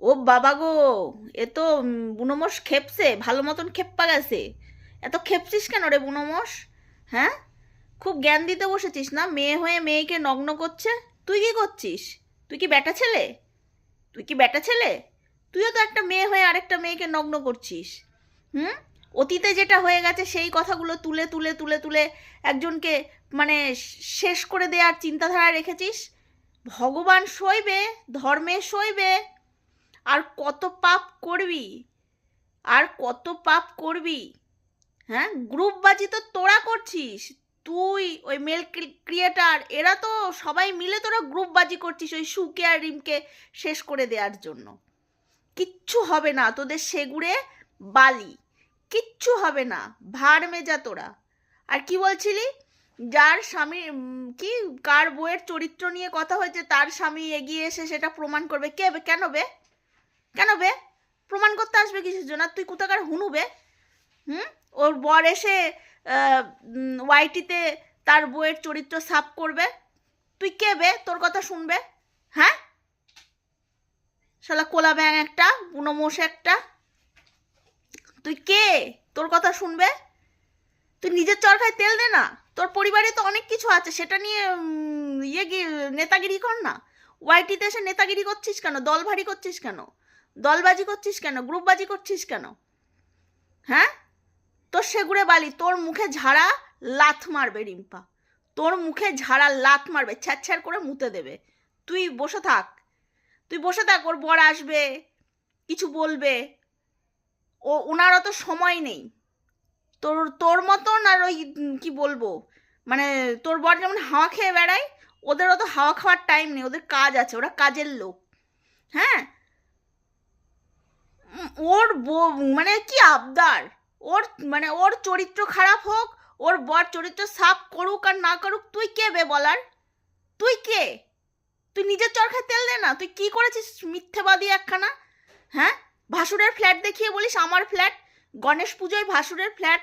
ও বাবা গো, এ তো বুনোমোষ খেপছে, ভালো মতন খেপ্পা গেছে। এত খেপছিস কেন রে বুনোমোষ হ্যাঁ? খুব জ্ঞান দিতে বসেছিস না? মেয়ে হয়ে মেয়েকে নগ্ন করছে? তুই কি করছিস? তুই কি ব্যাটা ছেলে? তুই কি ব্যাটা ছেলে? তুইও তো একটা মেয়ে হয়ে আরেকটা মেয়েকে নগ্ন করছিস। হুম? অতীতে যেটা হয়ে গেছে, সেই কথাগুলো তুলে তুলে তুলে তুলে একজনকে মানে শেষ করে দেওয়ার চিন্তাধারা রেখেছিস? ভগবান সইবে, ধর্মে সইবে আর কত পাপ করবি? আর কত পাপ করবি? হ্যাঁ গ্রুপবাজি তো তোরা করছিস। তুই, ওই মেল ক্রিয়েটার এরা তো সবাই মিলে তোরা গ্রুপবাজি করছিস ওই সুকে আর রিমকে শেষ করে দেওয়ার জন্য। কিচ্ছু হবে না তোদের সেগুড়ে বালি। কিচ্ছু হবে না, ভার মেজা তোরা। আর কি বলছিলি? যার স্বামী কি, কার বইয়ের চরিত্র নিয়ে কথা হয়েছে, তার স্বামী এগিয়ে এসে সেটা প্রমাণ করবে। কে কেন বে? কেন বে? প্রমাণ করতে আসবে কিসের জন্য? তুই কোথাকার হুনুবে হুম? ওর বর এসে ওয়াইটিতে তার বইয়ের চরিত্র সাফ করবে? তুই কে বে? তোর কথা শুনবে? হ্যাঁ? শালা কোলা ব্যাং একটা, বুনো মোষ একটা। তুই কে? তোর কথা শুনবে? তুই নিজের চরকায় তেল দে না। তোর পরিবারে তো অনেক কিছু আছে। সেটা নিয়ে ইয়ে নেতাগিরি কর না। ওয়াইটিতে এসে নেতাগিরি করছিস কেন? দল ভারী করছিস কেন? দলবাজি করছিস কেন? গ্রুপবাজি করছিস কেন? হ্যাঁ? তোর সেগুড়ে বালি, তোর মুখে ঝাড়া লাথ মারবে রিম্পা। তোর মুখে ঝাড়া লাথ মারবে ছ্যার ছ্যার করে মুতে দেবে। তুই বসে থাক। তুই বসে থাক, ওর বর আসবে, কিছু বলবে। ও, ওনার অত সময় নেই। তোর তোর মতন আর ওই, কি বলব? মানে তোর বর যেমন হাওয়া খেয়ে বেড়ায়, ওদের অত হাওয়া খাওয়ার টাইম নেই, ওদের কাজ আছে, ওরা কাজের লোক। হ্যাঁ? ওর মানে কি আবদার? ওর মানে ওর চরিত্র খারাপ হোক, ওর বর চরিত্র সাফ করুক আর না করুক, তুই কে বে বলার? তুই কে? তুই নিজের চরকায় তেল দে না, তুই কি করেছিস মিথ্যেবাদী একখানা? হ্যাঁ? ভাসুরের ফ্ল্যাট দেখিয়ে বলিস আমার ফ্ল্যাট? গণেশ পুজোয় ভাসুরের ফ্ল্যাট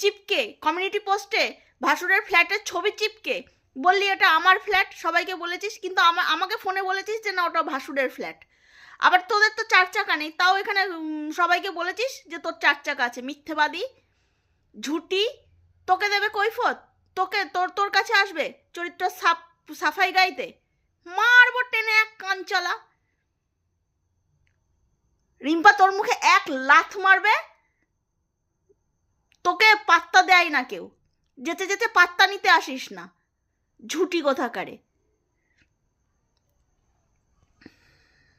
চিপকে কমিউনিটি পোস্টে ভাসুরের ফ্ল্যাটের ছবি চিপকে। বললি এটা আমার ফ্ল্যাট, সবাইকে বলেছিস, কিন্তু আমা, আমাকে ফোনে বলেছিস যে না, ওটা ভাসুরের ফ্ল্যাট। আবার তোদের তো চার চাকা নেই, তাও এখানে সবাইকে বলেছিস যে তোর চার চাকা আছে, মিথ্যেবাদী, ঝুটি, তোকে দেবে কৈফত, তোকে, তোর তোর কাছে আসবে চরিত্র সাফ, সাফাই গাইতে। মারবো টেনে এক কাঞ্চলা রিম্পা তোর মুখে এক লাথ মারবে, তোকে পাত্তা দেয় না কেউ, যেতে যেতে পাত্তা নিতে আসিস না, ঝুটি কোথাকারে।